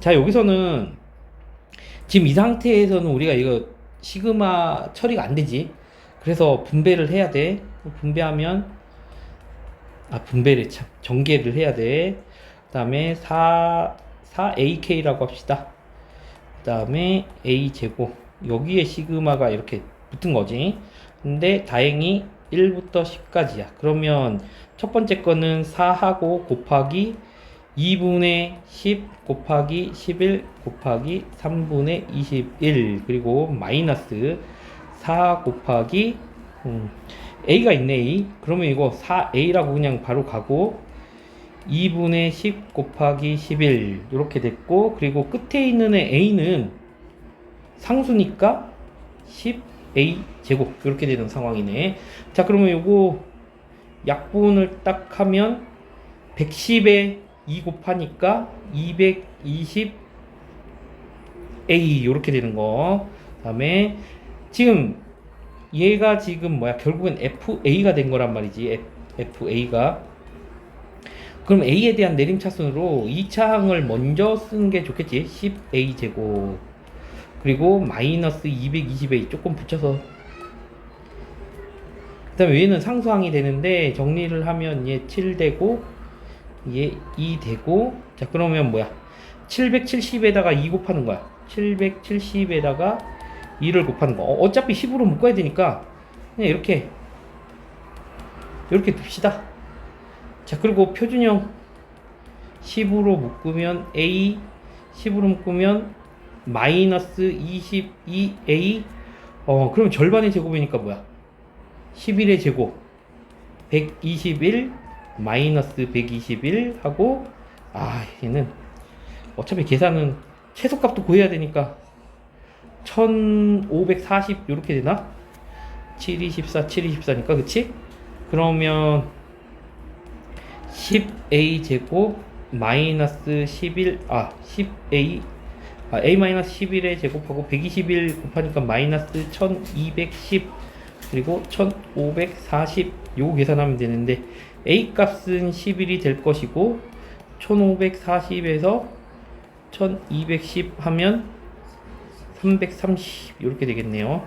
자 여기서는 지금 이 상태에서는 우리가 이거 시그마 처리가 안 되지. 그래서 분배를 해야 돼. 분배하면 아 분배를 참 전개를 해야 돼그 다음에 4 4ak라고 합시다. 그 다음에 a 제곱. 여기에 시그마가 이렇게 붙은 거지. 근데 다행히 1부터 10까지야. 그러면 첫 번째 거는 4하고 곱하기 2분의 10 곱하기 11 곱하기 3분의 21 그리고 마이너스 4 곱하기 음, a가 있네 a. 그러면 이거 4a라고 그냥 바로 가고 2분의 10 곱하기 11 이렇게 됐고 그리고 끝에 있는 애 a는 상수니까 10a 제곱 이렇게 되는 상황이네. 자 그러면 요거 약분을 딱 하면 110에 2 곱하니까 220 A 이렇게 되는 거. 그다음에 지금 얘가 지금 뭐야? 결국엔 FA가 된 거란 말이지. FA가. 그럼 A에 대한 내림차순으로 2차항을 먼저 쓰는 게 좋겠지. 10A 제곱. 그리고 마이너스 220A 조금 붙여서 그 다음에 얘는 상수항이 되는데 정리를 하면 얘 7되고 얘2 되고 자 그러면 뭐야? 770에다가 2 곱하는 거야. 770에다가 2를 곱하는 거. 어, 어차피 10으로 묶어야 되니까 그냥 이렇게 이렇게 둡시다. 자 그리고 표준형 10으로 묶으면 A 10으로 묶으면 마이너스 22A 어 그럼 절반의 제곱이니까 뭐야? 11의 제곱. 121 마이너스 121 하고 아 얘는 어차피 계산은 최소값도 구해야 되니까 1540 이렇게 되나? 724 724니까 그치? 그러면 10a 제곱 마이너스 11 아 10a 아, a 마이너스 11에 제곱하고 121 곱하니까 마이너스 1210 그리고 1540 요거 계산하면 되는데 a 값은 11이 될 것이고 1540에서 1210 하면 330 이렇게 되겠네요